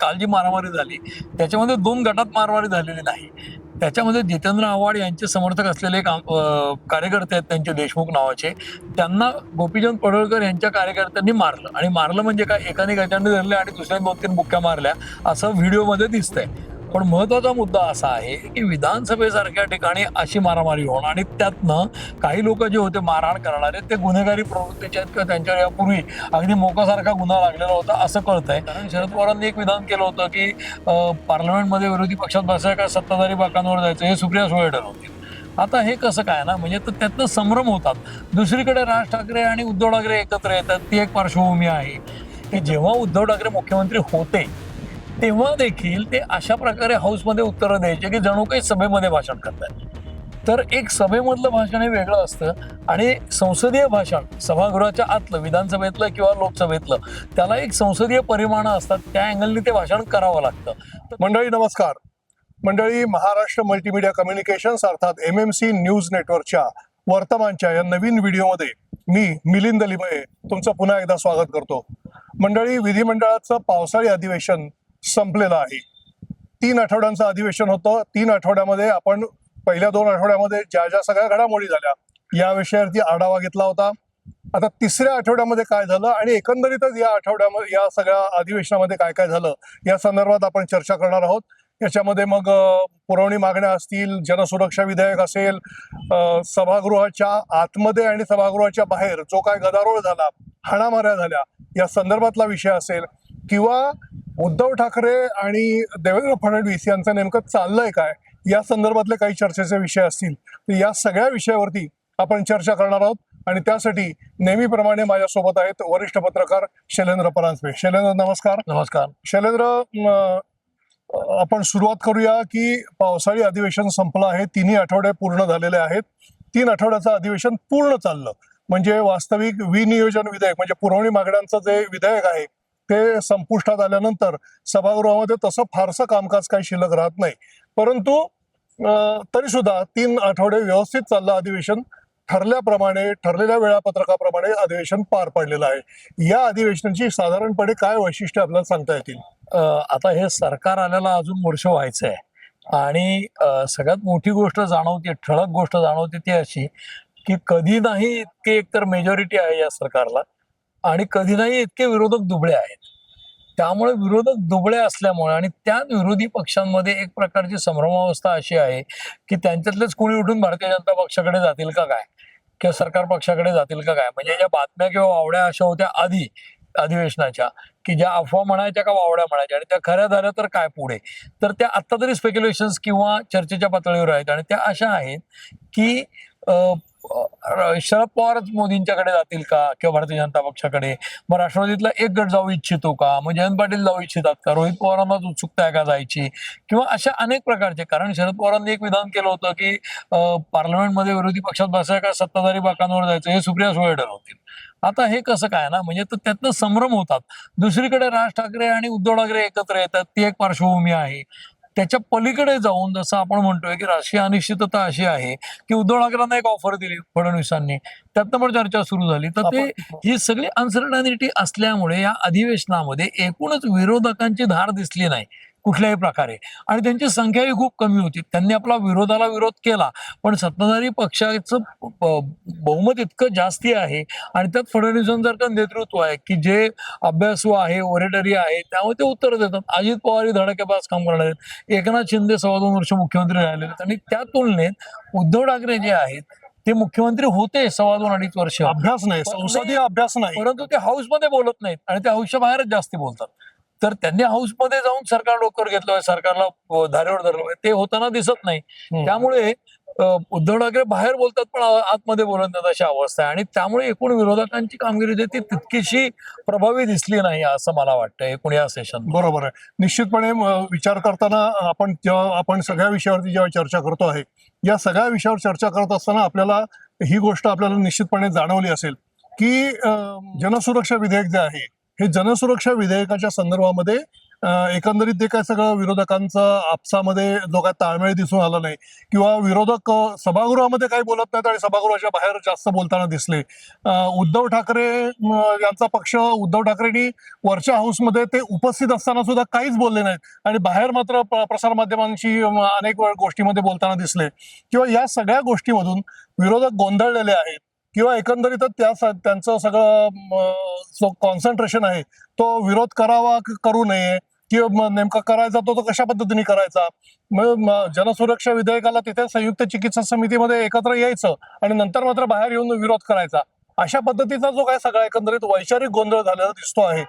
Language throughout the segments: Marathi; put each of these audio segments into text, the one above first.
काल जी मारामारी झाली. त्याच्यामध्ये दोन गटात मारामारी झालेली नाही. त्याच्यामध्ये जितेंद्र आव्हाड यांचे समर्थक असलेले एक कार्यकर्ते आहेत त्यांचे देशमुख नावाचे. त्यांना गोपीचंद पडळकर यांच्या कार्यकर्त्यांनी मारलं. आणि मारलं म्हणजे काय? एकाने गटाने धरले आणि दुसऱ्याने दोन तीन बुक्क्या मारल्या. असं व्हिडिओमध्ये दिसतंय. पण महत्त्वाचा मुद्दा असा आहे की विधानसभेसारख्या ठिकाणी अशी मारामारी होणं आणि त्यातनं काही लोक जे होते मारहाण करणारे ते गुन्हेगारी प्रवृत्तीचे आहेत किंवा त्यांच्यावर यापूर्वी अगदी मोकासारखा गुन्हा लागलेला होता असं कळतंय. कारण शरद पवारांनी एक विधान केलं होतं की पार्लमेंटमध्ये विरोधी पक्षात बसाय का सत्ताधारी बाकांवर जायचं हे सुप्रिया सुळे ठरवतील. आता हे कसं काय ना म्हणजे तर त्यातनं संभ्रम होतात. दुसरीकडे राज ठाकरे आणि उद्धव ठाकरे एकत्र येतात ती एक पार्श्वभूमी आहे. की जेव्हा उद्धव ठाकरे मुख्यमंत्री होते तेव्हा देखील ते अशा प्रकारे हाऊसमध्ये उत्तरं द्यायचे की जणू काही सभेमध्ये भाषण करतात. तर एक सभेमधलं भाषण हे वेगळं असतं आणि संसदीय भाषण सभागृहाच्या आतलं विधानसभेतलं किंवा लोकसभेतलं त्याला एक संसदीय परिमाणं असतात त्या अँगलने ते भाषण करावं लागतं. मंडळी नमस्कार. मंडळी महाराष्ट्र मल्टीमीडिया कम्युनिकेशन्स अर्थात एम एम सी न्यूज नेटवर्कच्या वर्तमानच्या या नवीन व्हिडिओमध्ये मी मिलिंद लिमये तुमचं पुन्हा एकदा स्वागत करतो. मंडळी विधिमंडळाचं पावसाळी अधिवेशन संपलेला आहे. तीन आठवड्यांचं अधिवेशन होतं. तीन आठवड्यामध्ये आपण पहिल्या दोन आठवड्यामध्ये ज्या ज्या सगळ्या घडामोडी झाल्या या विषयावरती आढावा घेतला होता. आता तिसऱ्या आठवड्यामध्ये काय झालं आणि एकंदरीतच या आठवड्यामध्ये या सगळ्या अधिवेशनामध्ये काय काय झालं या संदर्भात आपण चर्चा करणार आहोत. याच्यामध्ये मग पुरवणी मागण्या असतील जनसुरक्षा विधेयक असेल सभागृहाच्या आतमध्ये आणि सभागृहाच्या बाहेर जो काय गदारोळ झाला हाणामाऱ्या झाल्या या संदर्भातला विषय असेल किंवा उद्धव ठाकरे आणि देवेंद्र फडणवीस यांचं नेमकं चाललंय काय? या संदर्भातले काही चर्चेचे विषय असतील. तर या सगळ्या विषयावरती आपण चर्चा करणार आहोत. आणि त्यासाठी नेहमीप्रमाणे माझ्यासोबत आहेत वरिष्ठ पत्रकार शैलेंद्र परांजपे. शैलेंद्र नमस्कार. नमस्कार. शैलेंद्र आपण सुरुवात करूया की पावसाळी अधिवेशन संपलं आहे. तिन्ही आठवडे पूर्ण झालेले आहेत. तीन आठवड्याचं अधिवेशन पूर्ण चाललं. म्हणजे वास्तविक विनियोजन विधेयक म्हणजे पुरवणी मागण्यांचं जे विधेयक आहे ते संपुष्टात आल्यानंतर सभागृहामध्ये तसं फारसं कामकाज काही शिल्लक राहत नाही. परंतु तरी सुद्धा तीन आठवडे व्यवस्थित चाललं अधिवेशन ठरल्याप्रमाणे ठरलेल्या वेळापत्रकाप्रमाणे अधिवेशन पार पडलेलं आहे. या अधिवेशनाची साधारणपणे काय वैशिष्ट्य आपल्याला सांगता येतील? आता हे सरकार आल्याला अजून वर्ष व्हायचं आहे. आणि सगळ्यात मोठी गोष्ट जाणवते ठळक गोष्ट जाणवते ती अशी की कधी नाही इतके एकतर मेजॉरिटी आहे या सरकारला. आणि कधी नाही इतके विरोधक दुबळे आहेत. त्यामुळे विरोधक दुबळे असल्यामुळे आणि त्याच विरोधी पक्षांमध्ये एक प्रकारची संभ्रमावस्था अशी आहे की त्यांच्यातलेच कोणी उठून भारतीय जनता पक्षाकडे जातील का काय? किंवा सरकार पक्षाकडे जातील का काय? म्हणजे ज्या बातम्या किंवा वावड्या अशा होत्या आधी अधिवेशनाच्या की ज्या अफवा म्हणायच्या का वावड्या म्हणायच्या? आणि त्या खऱ्या झाल्या तर काय पुढे? तर त्या आत्ता तरी स्पेक्युलेशन्स किंवा चर्चेच्या पातळीवर आहेत. आणि त्या अशा आहेत की अं, शरद पवारच मोदींच्याकडे जातील का? किंवा भारतीय जनता पक्षाकडे? मग राष्ट्रवादीतला एक गट जाऊ इच्छितो का? मग जयंत पाटील जाऊ इच्छितात का? रोहित पवारांनाच उत्सुकता आहे का जायची? किंवा अशा अनेक प्रकारचे कारण शरद पवारांनी एक विधान केलं होतं की पार्लमेंटमध्ये विरोधी पक्षात बसाय का सत्ताधारी बाकांवर जायचं? हे सुप्रिया सुळे ठरवतील आता हे कसं काय ना? म्हणजे तर त्यातनं संभ्रम होतात. दुसरीकडे राज ठाकरे आणि उद्धव ठाकरे एकत्र येतात. ती एक पार्श्वभूमी आहे. त्याच्या पलीकडे जाऊन जसं आपण म्हणतोय की राजकीय अनिश्चितता अशी आहे की उद्धव ठाकरेंना एक ऑफर दिली फडणवीसांनी. त्यातनं पण चर्चा सुरू झाली. तर ते ही सगळी अनसर्टनिटी असल्यामुळे या अधिवेशनामध्ये एकूणच विरोधकांची धार दिसली नाही. कुठल्याही प्रकारे. आणि त्यांची संख्याही खूप कमी होती. त्यांनी आपला विरोधाला विरोध केला. पण सत्ताधारी पक्षाचं बहुमत इतकं जास्ती आहे आणि त्यात फडणवीसांसारखं नेतृत्व आहे की जे अभ्यासू आहे ओरेटरी आहे त्यामुळे ते उत्तर देतात. अजित पवार ही धडाकेबाज काम करणार आहेत. एकनाथ शिंदे सव्वा दोन वर्ष मुख्यमंत्री राहिलेले आहेत. आणि त्या तुलनेत उद्धव ठाकरे जे आहेत ते मुख्यमंत्री होते सव्वा दोन अडीच वर्ष. अभ्यास नाही. संसदीय अभ्यास नाही. परंतु ते हाऊसमध्ये बोलत नाहीत. आणि ते हाऊसच्या बाहेरच जास्ती बोलतात. तर त्यांनी हाऊसमध्ये जाऊन सरकार डोक्यावर घेतलं सरकारला धारेवर धरलं. ते होताना दिसत नाही. त्यामुळे उद्धव ठाकरे बाहेर बोलतात पण आतमध्ये बोलत नाहीत अशी अवस्था आहे. आणि त्यामुळे एकूण विरोधकांची कामगिरी जी ती तितकीशी प्रभावी दिसली नाही असं मला वाटतं. एकूण या सेशन बरोबर आहे. निश्चितपणे विचार करताना आपण जेव्हा आपण सगळ्या विषयावरती जेव्हा चर्चा करतो आहे या सगळ्या विषयावर चर्चा करत असताना आपल्याला ही गोष्ट आपल्याला निश्चितपणे जाणवली असेल की जनसुरक्षा विधेयक जे आहे हे जनसुरक्षा विधेयकाच्या संदर्भामध्ये एकंदरीत ते काय सगळं विरोधकांचा आपसामध्ये जो काय ताळमेळ दिसून आला नाही किंवा विरोधक सभागृहामध्ये काही बोलत नाहीत आणि सभागृहाच्या बाहेर जास्त बोलताना दिसले. उद्धव ठाकरे यांचा पक्ष उद्धव ठाकरेंनी वरच्या हाऊसमध्ये ते उपस्थित असताना सुद्धा काहीच बोलले नाहीत. आणि बाहेर मात्र प- प्रसारमाध्यमांशी अनेक वेळ गोष्टीमध्ये बोलताना दिसले. किंवा या सगळ्या गोष्टीमधून विरोधक गोंधळलेले आहेत. किंवा एकंदरीतच त्या त्यांचं सगळं जो कॉन्सन्ट्रेशन आहे तो विरोध करावा करू नये? किंवा नेमका करायचा तो तो कशा पद्धतीने करायचा? जनसुरक्षा विधेयकाला तिथे संयुक्त चिकित्सा समितीमध्ये एकत्र यायचं आणि नंतर मात्र बाहेर येऊन विरोध करायचा. अशा पद्धतीचा जो काय सगळा एकंदरीत वैचारिक गोंधळ झालेला दिसतो आहे.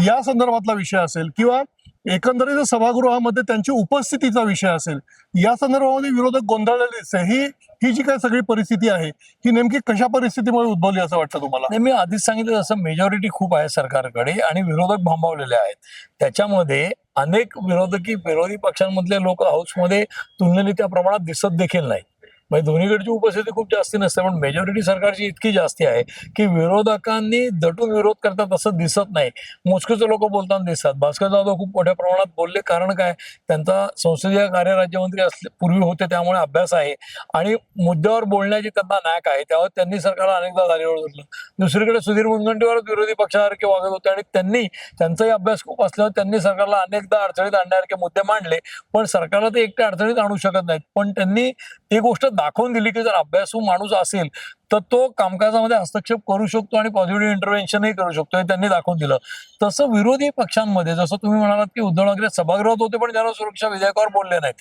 या संदर्भातला विषय असेल किंवा एकंदरीत सभागृहामध्ये त्यांची उपस्थितीचा विषय असेल या संदर्भामध्ये विरोधक गोंधळलेले दिसते ही ही जी काय सगळी परिस्थिती आहे ही नेमकी कशा परिस्थितीमुळे उद्भवली असं वाटतं तुम्हाला? मी आधीच सांगितलं जसं मेजॉरिटी खूप आहे सरकारकडे आणि विरोधक भांबावलेले आहेत. त्याच्यामध्ये अनेक विरोधकी विरोधी पक्षांमधले लोक हाऊसमध्ये तुलनेने त्या प्रमाणात दिसत देखील नाही म्हणजे दोन्हीकडची उपस्थिती खूप जास्ती नसते पण मेजॉरिटी सरकारची इतकी जास्ती आहे की विरोधकांनी दटून विरोध करतात असं दिसत नाही. मोजकेचे लोक बोलताना दिसतात. भास्कर जाधव खूप मोठ्या प्रमाणात बोलले. कारण काय? त्यांचा संसदीय कार्य राज्यमंत्री असले पूर्वी होते त्यामुळे अभ्यास आहे. आणि मुद्द्यावर बोलण्याची त्यांना नाक आहे. त्यावर त्यांनी सरकारला अनेकदा धारेवर धरलं दुसरीकडे सुधीर मुनगंटीवार विरोधी पक्षासारखे वागत होते आणि त्यांनी त्यांचाही अभ्यास खूप असल्यावर त्यांनी सरकारला अनेकदा अडचणीत आणण्यासारखे मुद्दे मांडले. पण सरकारला ते एकट्या अडचणीत आणू शकत नाहीत. पण त्यांनी ती गोष्ट दाखवून दिली की जर अभ्यासू माणूस असेल तर तो कामकाजामध्ये हस्तक्षेप करू शकतो आणि पॉझिटिव्ह इंटरव्हेन्शनही करू शकतो हे त्यांनी दाखवून दिलं. तसं विरोधी पक्षांमध्ये जसं तुम्ही म्हणालात की उद्धव ठाकरे सभागृहात होते पण त्यांना सुरक्षा विधेयकावर बोलले नाहीत.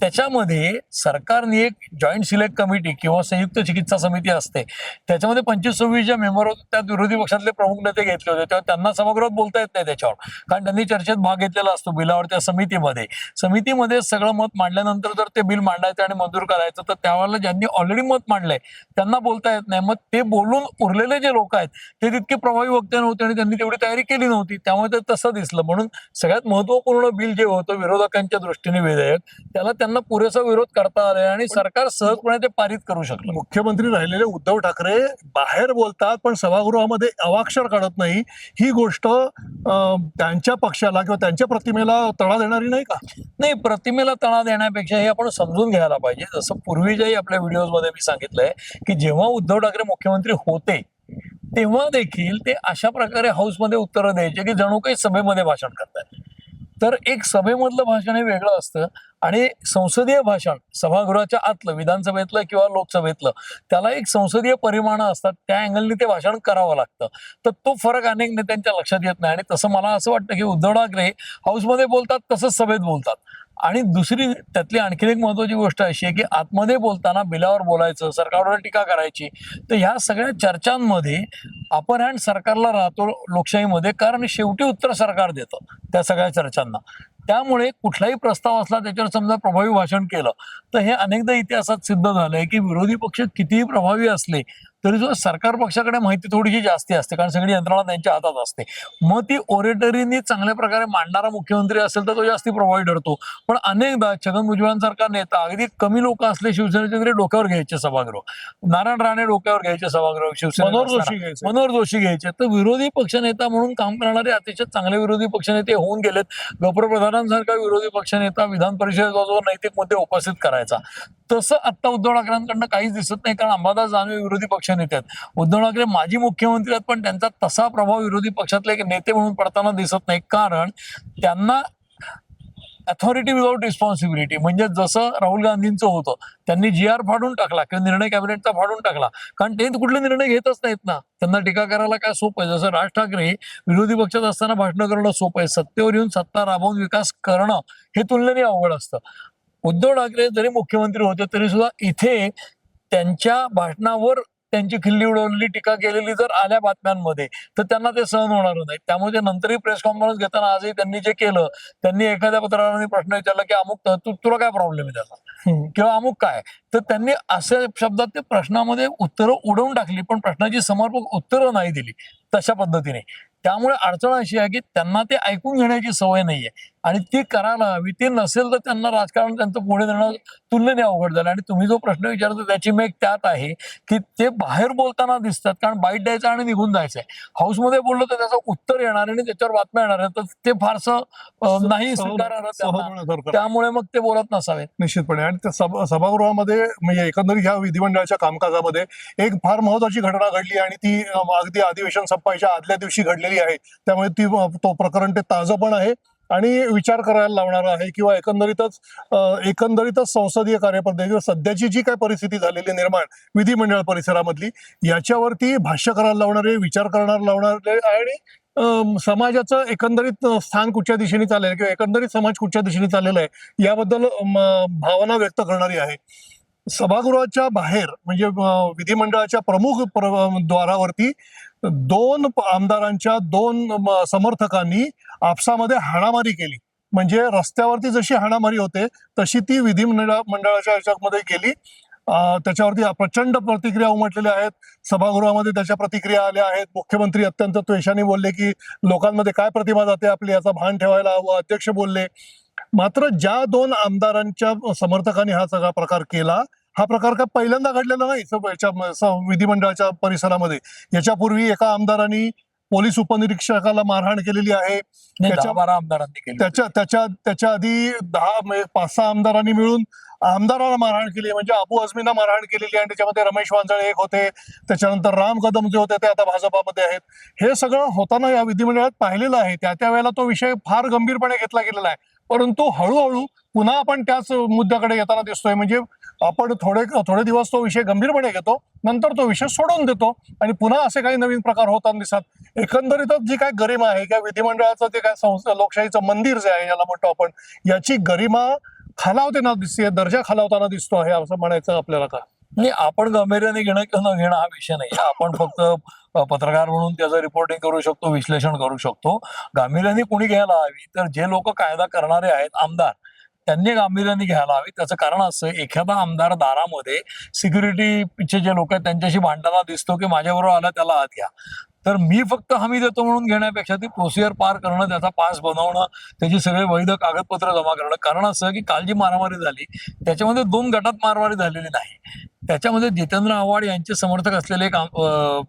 त्याच्यामध्ये सरकारने एक जॉईंट सिलेक्ट कमिटी किंवा संयुक्त चिकित्सा समिती असते. त्याच्यामध्ये पंचवीस सव्वीस ज्या मेंबर होते त्यात विरोधी पक्षातले प्रमुख नेते घेतले होते. तेव्हा त्यांना सभागृहात बोलता येत नाही त्याच्यावर. कारण त्यांनी चर्चेत भाग घेतलेला असतो बिलावर त्या समितीमध्ये. समितीमध्ये सगळं मत मांडल्यानंतर जर ते बिल मांडायचं आणि मंजूर करायचं तर त्यावेळेला ज्यांनी ऑलरेडी मत मांडलंय त्यांना बोलता येत नाही. मग ते बोलून उरलेले जे लोक आहेत ते तितके प्रभावी वक्ते नव्हते आणि त्यांनी तेवढी तयारी केली नव्हती. त्यामुळे ते तसं दिसलं. म्हणून सगळ्यात महत्त्वपूर्ण बिल जे होतं विरोधकांच्या दृष्टीने विधेयक त्याला त्यांना पुरेसा विरोध करता आलाय आणि सरकार सहजपणे ते पारित करू शकलं मुख्यमंत्री राहिलेले उद्धव ठाकरे बाहेर बोलतात पण सभागृहामध्ये अवाक्षर काढत नाही. ही गोष्ट त्यांच्या पक्षाला किंवा त्यांच्या प्रतिमेला तडा देणारी नाही का? नाही प्रतिमेला तणा देण्यापेक्षा हे आपण समजून घ्यायला पाहिजे. जसं पूर्वीच्याही आपल्या व्हिडिओमध्ये मी सांगितलंय की जेव्हा उद्धव ठाकरे मुख्यमंत्री होते तेव्हा देखील ते अशा प्रकारे हाऊसमध्ये उत्तरं द्यायचे की जणू काही सभेमध्ये भाषण करतात. तर एक सभेमधलं भाषण हे वेगळं असतं आणि संसदीय भाषण सभागृहाच्या आतलं विधानसभेतलं किंवा लोकसभेतलं त्याला एक संसदीय परिमाणं असतात त्या अँगलने ते भाषण करावं लागतं. तर तो फरक अनेक नेत्यांच्या लक्षात येत नाही आणि तसं मला असं वाटतं की उद्धव ठाकरे हाऊसमध्ये बोलतात तसंच सभेत बोलतात. आणि दुसरी त्यातली आणखी एक महत्वाची गोष्ट अशी आहे की आतमध्ये बोलताना बिलावर बोलायचं सरकारवर टीका करायची तर ह्या सगळ्या चर्चांमध्ये अपर हँड सरकारला राहतो लोकशाहीमध्ये कारण शेवटी उत्तर सरकार देतं त्या सगळ्या चर्चांना. त्यामुळे कुठलाही प्रस्ताव असला त्याच्यावर समजा प्रभावी भाषण केलं तर हे अनेकदा इतिहासात सिद्ध झालंय की विरोधी पक्ष कितीही प्रभावी असले तरी सुद्धा सरकार पक्षाकडे माहिती थोडीशी जास्ती असते कारण सगळी यंत्रणा त्यांच्या हातात असते. मग ती ओरेटरीनी चांगल्या प्रकारे मांडणारा मुख्यमंत्री असेल तर तो जास्ती प्रभावी ठरतो पण अनेकदा छगन भुजबळांसारखा नेता अगदी कमी लोक असले शिवसेनेचे तरी डोक्यावर घ्यायचे सभागृह. नारायण राणे डोक्यावर घ्यायचे सभागृह शिवसेना मनोहर जोशी घ्यायचे. मनोहर जोशी घ्यायचे. तर विरोधी पक्षनेता म्हणून काम करणारे अतिशय चांगले विरोधी पक्षनेते होऊन गेलेत. गौप्रप्रधानांसारखा विरोधी पक्षनेता विधान परिषदेचा जो नैतिक मुद्दे उपस्थित करायचा. तसं आत्ता उद्धव ठाकरेंकडनं काहीच दिसत नाही कारण अंबादास दानवे विरोधी पक्षनेते आहेत. उद्धव ठाकरे माजी मुख्यमंत्री आहेत पण त्यांचा तसा प्रभाव विरोधी पक्षातले एक नेते म्हणून पडताना दिसत नाही. कारण त्यांना अथॉरिटी विदाउट रिस्पॉन्सिबिलिटी म्हणजे जसं राहुल गांधींचं होतं त्यांनी जी आर फाडून टाकला किंवा निर्णय कॅबिनेटचा फाडून टाकला. कारण ते कुठले निर्णय घेतच नाहीत ना. त्यांना टीका करायला काय सोपं आहे? जसं राज ठाकरे विरोधी पक्षात असताना भाषणं करणं सोपं आहे. सत्तेवर येऊन सत्ता राबवून विकास करणं हे तुलनेने अवघड असतं. उद्धव ठाकरे जरी मुख्यमंत्री होते तरी सुद्धा इथे त्यांच्या भाषणावर त्यांची खिल्ली उडवलेली टीका केलेली जर आल्या बातम्यांमध्ये तर त्यांना ते सहन होणार नाही. त्यामुळे ते नंतरही प्रेस कॉन्फरन्स घेताना आजही त्यांनी जे केलं त्यांनी एखाद्या पत्रकाराने प्रश्न विचारला की अमुक तू तुला काय प्रॉब्लेम आहे त्याचा? किंवा अमुक काय? तर त्यांनी अशा शब्दात ते प्रश्नामध्ये उत्तरं उडवून टाकली पण प्रश्नाची समर्पक उत्तरं नाही दिली तशा पद्धतीने. त्यामुळे अडचण अशी आहे की त्यांना ते ऐकून घेण्याची सवय नाहीये. आणि ती करायला हवी ती नसेल तर त्यांना राजकारण त्यांचं पुढे नेणं तुलनेने अवघड झालं. आणि तुम्ही जो प्रश्न विचारतो त्याची मेक त्यात आहे की ते बाहेर बोलताना दिसतात. कारण बाईट द्यायचं आणि निघून जायचंय. हाऊसमध्ये बोललं तर त्याचं उत्तर येणार आणि त्याच्यावर बातम्या येणार. तर ते फारसं नाही. सहमत त्यामुळे मग ते बोलत नसावेत. निश्चितपणे. आणि सभागृहामध्ये म्हणजे एकंदरीत ह्या विधिमंडळाच्या कामकाजामध्ये एक फार महत्वाची घटना घडली आणि ती अगदी अधिवेशन संपायच्या आदल्या दिवशी घडलेली आहे. त्यामुळे ती तो प्रकरण ते ताजं पण आहे. आणि विचार करायला लावणार आहे किंवा एकंदरीतच एकंदरीतच संसदीय कार्यपद्धती किंवा सध्याची जी काय परिस्थिती झालेली निर्माण विधिमंडळ परिसरामधली याच्यावरती भाष्य करायला लावणारे विचार करणार लावणारे आणि समाजाचं एकंदरीत स्थान कुठच्या दिशेने चाललेलं किंवा एकंदरीत समाज कुठच्या दिशेने चाललेला आहे याबद्दल भावना व्यक्त करणारी आहे. सभागृहाच्या बाहेर म्हणजे विधिमंडळाच्या प्रमुख द्वारावरती दोन आमदारांच्या दोन समर्थकांनी आपसामध्ये हाणामारी केली. म्हणजे रस्त्यावरती जशी हाणामारी होते तशी ती विधिमंडळ मंडळाच्या याच्यामध्ये केली त्याच्यावरती प्रचंड प्रतिक्रिया उमटलेल्या आहेत. सभागृहामध्ये त्याच्या प्रतिक्रिया आल्या आहेत. मुख्यमंत्री अत्यंत त्वेषाने बोलले की लोकांमध्ये काय प्रतिमा जाते आपली याचा भान ठेवायला हवं. अध्यक्ष बोलले मात्र ज्या दोन आमदारांच्या समर्थकांनी हा सगळा प्रकार केला हा प्रकार काय पहिल्यांदा घडलेला नाही? विधिमंडळाच्या परिसरामध्ये. याच्यापूर्वी एका आमदारांनी पोलीस उपनिरीक्षकाला मारहाण केलेली आहे. त्याच्या- बारा आमदारांनी केली. त्याच्या त्याच्या त्याच्या आधी दहा पाच सहा आमदारांनी मिळून आमदाराला मारहाण केली म्हणजे अबू अजमीना मारहाण केलेली आणि त्याच्यामध्ये रमेश वांजळे एक होते. त्याच्यानंतर राम कदम जे होते ते आता भाजपामध्ये आहेत. हे सगळं होताना या विधिमंडळात पाहिलेलं आहे. त्या त्या वेळेला तो विषय फार गंभीरपणे घेतला गेलेला आहे. परंतु हळूहळू पुन्हा आपण त्याच मुद्द्याकडे येताना दिसतोय. म्हणजे आपण थोडे थोडे दिवस तो विषय गंभीरपणे घेतो नंतर तो विषय सोडून देतो आणि पुन्हा असे काही नवीन प्रकार होताना दिसतात. एकंदरीतच जी काय गरिमा आहे किंवा विधिमंडळाचं जे काय संस्था लोकशाहीचं मंदिर जे आहे याला म्हणतो आपण याची गरिमा खालावताना दिसते दर्जा खालावताना दिसतो आहे असं म्हणायचं आपल्याला का? नाही आपण गांभीर्याने घेणं किंवा न घेणं हा विषय नाही. आपण फक्त पत्रकार म्हणून त्याचं रिपोर्टिंग करू शकतो विश्लेषण करू शकतो. गांभीर्याने कोणी घ्यायला हवी तर जे लोक कायदा करणारे आहेत आमदार त्यांनी गांभीर्याने घ्यायला हवी. त्याचं कारण असं एखादा आमदार दारामध्ये सिक्युरिटीचे जे लोक आहेत त्यांच्याशी भांडताना दिसतो की माझ्याबरोबर आला त्याला आत घ्या. तर मी फक्त हमी देतो म्हणून घेण्यापेक्षा ती प्रोसिजर पार करणं त्याचा पास बनवणं त्याची सगळे वैध कागदपत्र जमा करणं. कारण असं की काल जी मारामारी झाली त्याच्यामध्ये दोन गटात मारामारी झालेली नाही. त्याच्यामध्ये जितेंद्र आव्हाड यांचे समर्थक असलेले एक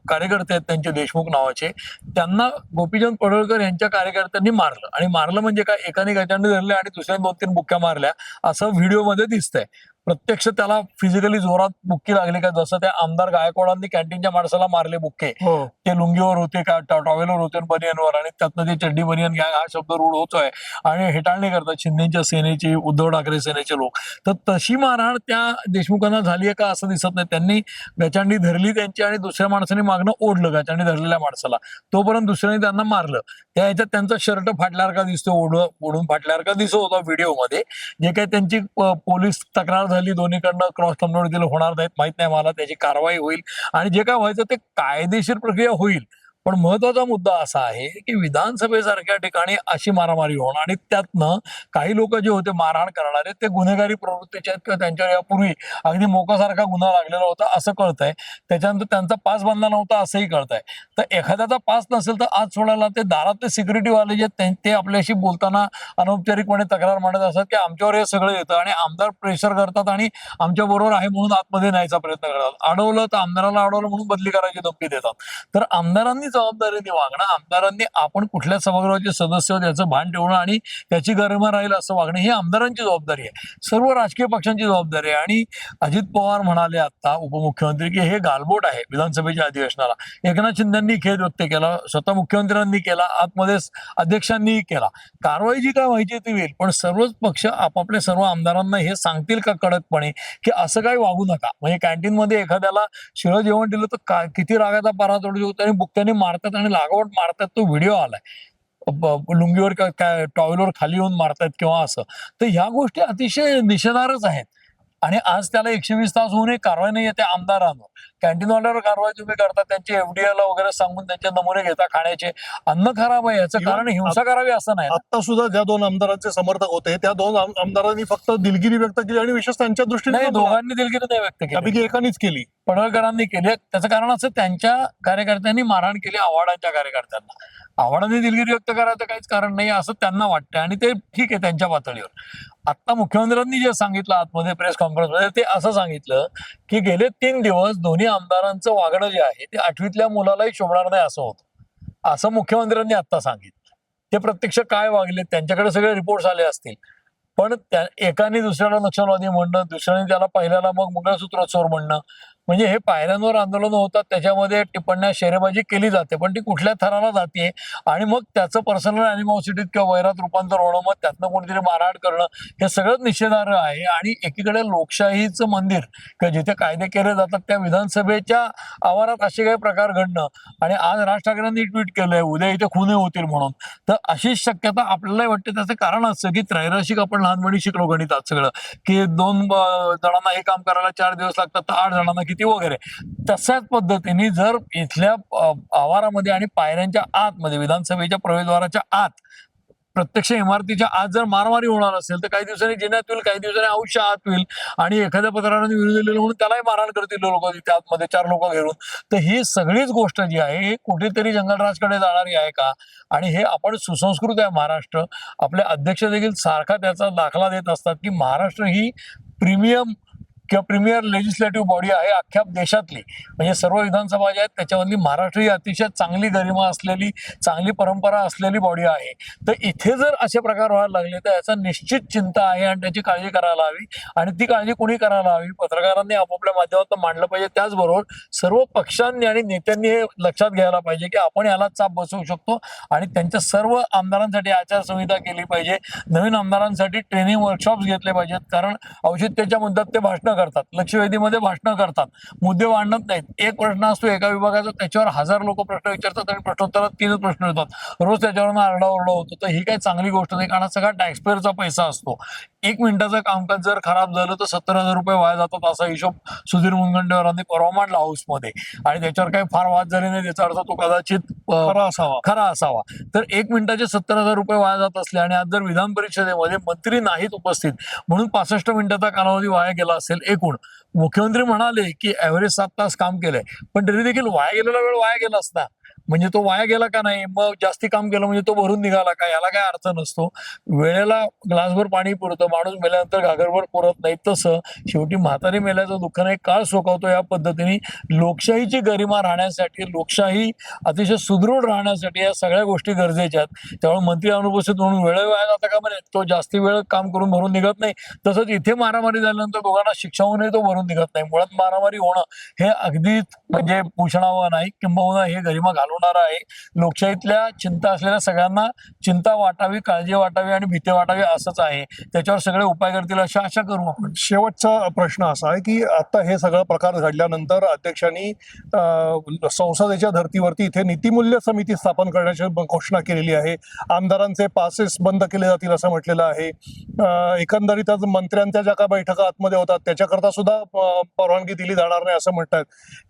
कार्यकर्ते आहेत त्यांचे देशमुख नावाचे त्यांना गोपीचंद पडळकर यांच्या कार्यकर्त्यांनी मारलं. आणि मारलं म्हणजे काय? एकाने गटांनी धरले आणि दुसऱ्याने दोन तीन बुक्क्या मारल्या असं व्हिडिओमध्ये दिसतंय. प्रत्यक्ष त्याला फिजिकली जोरात बुक्की लागली का? जसं त्या आमदार गायकवाडांनी कॅन्टीनच्या माणसाला मारले बुक्के. हो. ते लुंगीवर होते का? टॉवेलवर होते बनियनवर आणि त्यातनं ते चड्डी बनियन गँग हा शब्द रूढ होतोय आणि हेटाळणी करतात शिंदेच्या सेनेची उद्धव ठाकरे सेनेचे लोक. तर तशी मारहाण त्या देशमुखांना झाली आहे का असं दिसत नाही. त्यांनी गचांडी धरली त्यांची आणि दुसऱ्या माणसाने मागणं ओढलं गचांडी धरलेल्या माणसाला. तोपर्यंत दुसऱ्याने त्यांना मारलं. त्या ह्याच्यात त्यांचा शर्ट फाटल्यासारखा दिसतो ओढ ओढून फाटल्यासारखा दिसत होता व्हिडिओमध्ये जे काही त्यांची पोलीस तक्रार झाली दोन्हीकडनं क्रॉस कम्युनिटीला होणार नाहीत माहीत नाही मला त्याची कारवाई होईल. आणि जे काय व्हायचं ते कायदेशीर प्रक्रिया होईल. पण महत्त्वाचा मुद्दा असा आहे की विधानसभेसारख्या ठिकाणी अशी मारामारी होणं आणि त्यातनं काही लोक जे होते मारहाण करणारे ते गुन्हेगारी प्रवृत्तीचे आहेत किंवा त्यांच्यावर यापूर्वी अगदी मोकासारखा गुन्हा लागलेला होता असं कळतंय. त्याच्यानंतर त्यांचा पास बांधला नव्हता असंही कळतंय. तर एखाद्याचा पास नसेल तर आज सोडायला ते दारातले सिक्युरिटीवाले जे ते- ते आपल्याशी बोलताना अनौपचारिकपणे तक्रार मांडत असतात की आमच्यावर हे सगळं येतं आणि आमदार प्रेशर करतात आणि आमच्या बरोबर आहे म्हणून आतमध्ये न्यायचा प्रयत्न करतात. अडवलं तर आमदाराला अडवलं म्हणून बदली करायची धमकी देतात. तर आमदारांनी जबाबदारीने वागणं आमदारांनी आपण कुठल्या सभागृहाचे सदस्य आहोत याचं भान ठेवणं आणि त्याची गरिमा राहील असं वागणं ही आमदारांची जबाबदारी आहे. सर्व राजकीय पक्षांची जबाबदारी आहे. आणि अजित पवार म्हणाले आता उपमुख्यमंत्री की हे गालबोट आहे विधानसभेच्या अधिवेशनाला. एकनाथ शिंदेंनी खेद व्यक्त केला स्वतः मुख्यमंत्र्यांनी केला आतमध्ये अध्यक्षांनीही केला. कारवाई जी काय व्हायची ती होईल पण सर्वच पक्ष आपापल्या सर्व आमदारांना हे सांगतील का कडकपणे की असं काही वागू नका. म्हणजे कॅन्टीन मध्ये एखाद्याला शिळं जेवण दिलं तर किती रागाचा पारा चढू शकतो आणि बुक्क्याने मारतात आणि लागवड मारतात तो व्हिडिओ आलाय. लुंगीवर काय टॉवेलवर खाली येऊन मारतात किंवा असं. तर ह्या गोष्टी अतिशय निषेधारच आहेत. आणि आज त्याला एकशे वीस तास होऊन एक कारवाई नाही त्या आमदारांवर. कॅन्टीनवाल्यावर कारवाई तुम्ही करता त्यांचे एफडीआय ला वगैरे सांगून त्यांचे नमुने घेता खाण्याचे. अन्न खराब आहे याचं कारण हिंसा करावी असं नाही. आता सुद्धा ज्या दोन आमदारांचे समर्थक होते त्या दोन आम- आमदारांनी फक्त दिलगिरी व्यक्त केली आणि विशेष त्यांच्या दृष्टीने दोघांनी दिलगिरी नाही व्यक्त केली. एकानेच केली. पडळकरांनी केली. त्याचं कारण असं त्यांच्या कार्यकर्त्यांनी मारहाण केली आव्हाडांच्या कार्यकर्त्यांना. आव्हाडांनी दिलगिरी व्यक्त करायचं काहीच कारण नाही असं त्यांना वाटतं आणि ते ठीक आहे त्यांच्या पातळीवर. आता मुख्यमंत्र्यांनी जे सांगितलं आतमध्ये प्रेस कॉन्फरन्समध्ये ते असं सांगितलं की गेले तीन दिवस दोन्ही आमदारांचं वागणं जे आहे ते आठवीतल्या मुलालाही शोभणार नाही असं होतं. असं मुख्यमंत्र्यांनी आता सांगितलं. ते प्रत्यक्ष काय वागले त्यांच्याकडे सगळे रिपोर्ट्स आले असतील. पण त्या एकाने दुसऱ्याला नक्षलवादी म्हणणं दुसऱ्याने त्याला पहिल्याला मग मंगळसूत्र चोर म्हणणं म्हणजे हे पायऱ्यांवर आंदोलन होतात त्याच्यामध्ये टिप्पण्या शेरेबाजी केली जाते पण ती कुठल्या थराला जाते आणि मग त्याचं पर्सनल अॅनिमॉसिटीत किंवा वैरात रूपांतर होणं मग त्यातनं कोणतरी मारहाण करणं हे सगळं निषेधार्ह आहे. आणि एकीकडे लोकशाहीचं मंदिर किंवा जिथे कायदे केले जातात त्या विधानसभेच्या आवारात असे काही प्रकार घडणं. आणि आज राज ठाकरेंनी ट्विट केलंय उद्या इथे खुने होतील म्हणून. तर अशी शक्यता आपल्याला वाटते. त्याचं कारण असं की त्रैराशिक आपण लहानपणी शिकलो गणितात सगळं. की दोन जणांना हे काम करायला चार दिवस लागतात तर आठ जणांना किती वगैरे. तशाच पद्धतीने जर इथल्या आवारामध्ये आणि पायऱ्यांच्या आतमध्ये विधानसभेच्या प्रवेशद्वाराच्या आत प्रत्यक्ष इमारतीच्या आत जर मारामारी होणार असेल तर काही दिवसांनी जिन्यात होईल काही दिवसांनी आयुष्य आत होईल आणि एखाद्या पत्राने विरोध दिलेलं म्हणून त्यालाही मारहाण करतील लोक तिथे आतमध्ये चार लोक घेऊन तर ही सगळीच गोष्ट जी आहे ही कुठेतरी जंगलराजकडे जाणारी आहे का? आणि हे आपण सुसंस्कृत आहे महाराष्ट्र. आपले अध्यक्ष देखील सारखा त्याचा दाखला देत असतात की महाराष्ट्र ही प्रीमियम किंवा प्रीमियर लेजिस्लेटिव्ह बॉडी आहे अख्ख्या देशातली म्हणजे सर्व विधानसभा ज्या आहेत त्याच्यामधली महाराष्ट्र ही अतिशय चांगली गरिमा असलेली चांगली परंपरा असलेली बॉडी आहे. तर इथे जर असे प्रकार व्हायला लागले तर याचा निश्चित चिंता आहे आणि त्याची काळजी करायला हवी. आणि ती काळजी कोणी करायला हवी? पत्रकारांनी आपापल्या माध्यमातून मांडलं पाहिजे. त्याचबरोबर सर्व पक्षांनी आणि नेत्यांनी हे लक्षात घ्यायला पाहिजे की आपण याला चाप बसवू शकतो आणि त्यांच्या सर्व आमदारांसाठी आचारसंहिता केली पाहिजे. नवीन आमदारांसाठी ट्रेनिंग वर्कशॉप्स घेतले पाहिजेत. कारण औचित्याच्या मुद्द्यात ते भाषणं करतात लक्षवेधीमध्ये भाषणं करतात मुद्दे मांडत नाहीत. एक प्रश्न असतो एका विभागाचा त्याच्यावर हजार लोक प्रश्न विचारतात आणि प्रश्नोत्तरात तीनच प्रश्न येतात. रोज त्याच्यावर आरडाओरडा होतो. तर ही काही चांगली गोष्ट नाही कारण सगळा टॅक्सपेअरचा पैसा असतो. एक मिनिटाचं कामकाज जर खराब झालं तर सत्तर हजार रुपये वाया जातात असा हिशोब सुधीर मुनगंटीवारांनी परवा मांडला हाऊसमध्ये. आणि त्याच्यावर काही फार वाद झाले नाही त्याचा अर्थ तो कदाचित खरा असावा. खरा असावा. तर एक मिनिटाचे सत्तर हजार रुपये वाया जात असले आणि आज जर विधान परिषदेमध्ये मंत्री नाहीत उपस्थित म्हणून पासष्ट मिनिटाचा कालावधी वाया गेला असेल एकूण. मुख्यमंत्री म्हणाले की ऍव्हरेज सात तास काम केलंय पण तरी देखील वाया गेलेला वेळ वाया गेला असता. म्हणजे तो वाया गेला का नाही? मग जास्ती काम केलं म्हणजे तो भरून निघाला का? याला काय अर्थ नसतो वेळेला ग्लासभर पाणी पुरतं माणूस मेल्यानंतर घागरभर पुरत नाही. तसं शेवटी म्हातारी मेल्याचं दुःख नाही काळ सोकवतो या पद्धतीने. लोकशाहीची गरिमा राहण्यासाठी लोकशाही अतिशय सुदृढ राहण्यासाठी या सगळ्या गोष्टी गरजेच्या आहेत. त्यामुळे मंत्री अनुपस्थित म्हणून वेळ वाया जाता का म्हणे तो जास्ती वेळ काम करून भरून निघत नाही. तसंच इथे मारामारी झाल्यानंतर दोघांना शिक्षा होऊनही तो भरून निघत नाही. मुळात मारामारी होणं हे अगदीच म्हणजे पुषणावं नाही किंबहुना हे गरिमा घालवणार आहे. लोकशाहीतल्या चिंता असलेल्या सगळ्यांना चिंता वाटावी काळजी वाटावी आणि भीती वाटावी असंच आहे. त्याच्यावर सगळे उपाय करतील अशी आशा करू आपण. शेवटचा प्रश्न असा आहे की आता हे सगळं प्रकार घडल्यानंतर अध्यक्षांनी संसदेच्या धर्तीवरती इथे नीतिमूल्य समिती स्थापन करण्याची घोषणा केलेली आहे. आमदारांचे पासेस बंद केले जातील असं म्हटलेलं आहे. एकंदरीतच मंत्र्यांच्या ज्या काय बैठका आतमध्ये होतात त्याच्याकरता सुद्धा परवानगी दिली जाणार नाही असं म्हणतात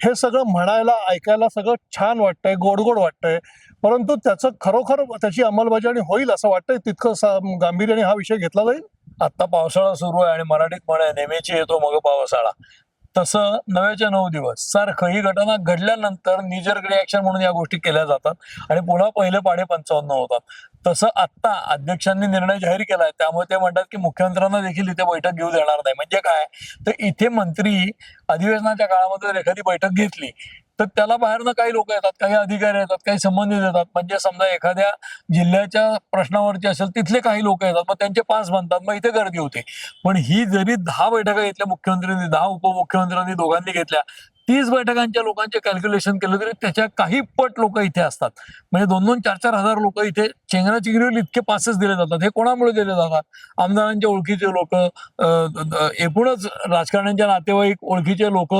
हे सगळं म्हणायला ऐकायला सगळं छान वाटतंय गोडगोड वाटतंय. परंतु त्याचं खरोखर त्याची अंमलबजावणी होईल असं वाटतंय. तितकं गांभीर्याने हा विषय घेतला जाईल. आता पावसाळा सुरू आहे आणि मराठीत म्हणे नेहमीची येतो मग पावसाळा. तसं नव्याच्या नऊ दिवस. सारखं ही घटना घडल्यानंतर निजर्ग रिॲक्शन म्हणून या गोष्टी केल्या जातात आणि पुन्हा पहिले पाडे पंचावन्न होतात. तसं आत्ता अध्यक्षांनी निर्णय जाहीर केला आहे त्यामुळे ते म्हणतात की मुख्यमंत्र्यांना देखील इथे बैठक घेऊ देणार नाही. म्हणजे काय? तर इथे मंत्री अधिवेशनाच्या काळामध्ये जर एखादी बैठक घेतली तर त्याला बाहेरनं काही लोक येतात काही अधिकारी येतात काही संबंधित येतात. म्हणजे समजा एखाद्या जिल्ह्याच्या प्रश्नावरती असेल तिथले काही लोक येतात. मग त्यांचे पास बनतात. मग इथे गर्दी होते. पण ही जरी दहा बैठका घेतल्या मुख्यमंत्र्यांनी दहा उपमुख्यमंत्र्यांनी दोघांनी घेतल्या तीस बैठकांच्या लोकांचे कॅल्क्युलेशन केलं तरी त्याच्या काही पट लोक इथे असतात. म्हणजे दोन दोन चार चार हजार लोक इथे चेंगरा चिंगरीवर इतके पासेस दिले जातात. हे कोणामुळे दिले जातात? आमदारांच्या ओळखीचे लोक एकूणच राजकारण्यांच्या नातेवाईक ओळखीचे लोक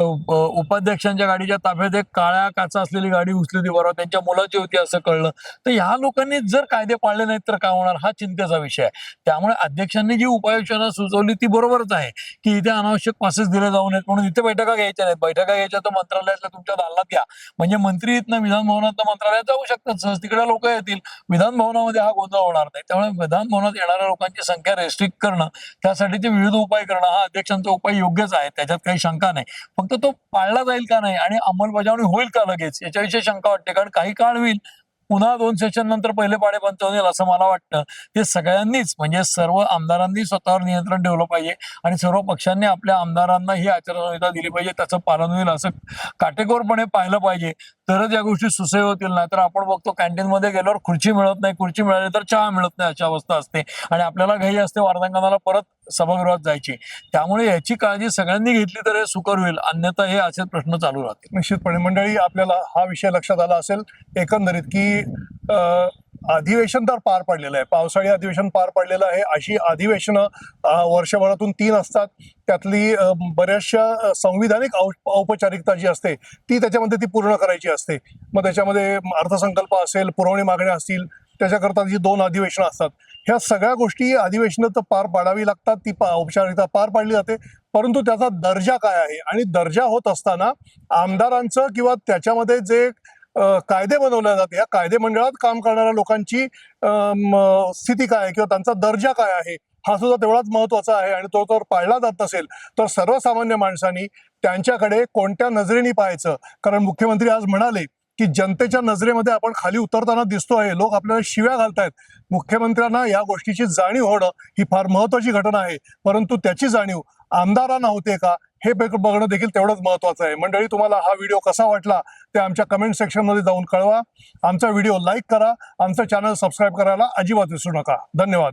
उपाध्यक्षांच्या गाडीच्या ताफ्यात एक काळ्या काचा असलेली गाडी उचली होती बरोबर त्यांच्या मुलाची होती असं कळलं. तर ह्या लोकांनी जर कायदे पाळले नाहीत तर काय होणार? हा चिंतेचा विषय आहे. त्यामुळे अध्यक्षांनी जी उपाययोजना सुचवली ती बरोबरच आहे. की इथे अनावश्यक पासेस दिले जाऊ नयेत म्हणून इथे बैठका घ्यायच्या नाहीत. बैठका घ्यायच्या तर मंत्रालयातल्या तुमच्या दालनात घ्या. म्हणजे मंत्री इथनं विधान भवनात मंत्रालयात जाऊ शकतात. सहज तिकडे लोक येतील. विधान भवनामध्ये हा गोंधळ होणार नाही. त्यामुळे विधान भवनात येणाऱ्या लोकांची संख्या रेस्ट्रिक्ट करणं त्यासाठीचे विविध उपाय करणं हा अध्यक्षांचा उपाय योग्यच आहे. त्याच्यात काही शंका नाही. फक्त तो पाळला जाईल का नाही आणि अंमलबजावणी होईल का लगेच याच्याविषयी शंका वाटते. कारण काही काळ होईल. पुन्हा दोन सेशन नंतर पहिले पाडे बंद होईल असं मला वाटतं. ते सगळ्यांनीच म्हणजे सर्व आमदारांनी स्वतःवर नियंत्रण ठेवलं पाहिजे आणि सर्व पक्षांनी आपल्या आमदारांना ही आचारसंहिता दिली पाहिजे त्याचं पालन होईल असं काटेकोरपणे पाहिलं पाहिजे. तरच या गोष्टी सुसह्य होतील नाही तर आपण बघतो कॅन्टीनमध्ये गेल्यावर खुर्ची मिळत नाही खुर्ची मिळाली तर चहा मिळत नाही अशा अवस्था असते. आणि आपल्याला घाई असते वार्तांकनाला परत सभागृहात जायची. त्यामुळे याची काळजी सगळ्यांनी घेतली तर हे सुकर होईल. अन्यथा हे असे प्रश्न चालू राहतील. निश्चितपणे. मंडळी आपल्याला हा विषय लक्षात आला असेल एकंदरीत की अधिवेशन तर पार पडलेलं आहे. पावसाळी अधिवेशन पार पडलेलं आहे. अशी अधिवेशनं वर्षभरातून तीन असतात. त्यातली बऱ्याचशा संविधानिक औ- औपचारिकता जी असते ती त्याच्यामध्ये ती पूर्ण करायची असते. मग त्याच्यामध्ये अर्थसंकल्प असेल पुरवणी मागण्या असतील त्याच्याकरता जी दोन अधिवेशनं असतात. ह्या सगळ्या गोष्टी अधिवेशनं तर पार पाडावी लागतात. ती पा- औपचारिकता पार पाडली जाते. परंतु त्याचा दर्जा काय आहे? आणि दर्जा होत असताना आमदारांचं किंवा त्याच्यामध्ये जे कायदे बनवले जाते या कायदे मंडळात काम करणाऱ्या लोकांची स्थिती काय आहे? किंवा त्यांचा दर्जा काय आहे? हा सुद्धा तेवढाच महत्त्वाचा आहे आणि तो जर पाळला जात नसेल तर सर्वसामान्य माणसांनी त्यांच्याकडे कोणत्या नजरेने पाहायचं? कारण मुख्यमंत्री आज म्हणाले की जनतेच्या नजरेमध्ये आपण खाली उतरताना दिसतोय. लोक आपल्याला शिव्या घालतायत. मुख्यमंत्र्यांना या गोष्टीची जाणीव होणं ही फार महत्वाची घटना आहे. परंतु त्याची जाणीव आमदारांना होते का हे बघणं देखील तेवढंच महत्वाचं आहे. मंडळी तुम्हाला हा व्हिडिओ कसा वाटला ते आमच्या कमेंट सेक्शनमध्ये जाऊन कळवा. आमचा व्हिडिओ लाईक करा. आमचं चॅनल सबस्क्राईब करायला अजिबात विसरू नका. धन्यवाद.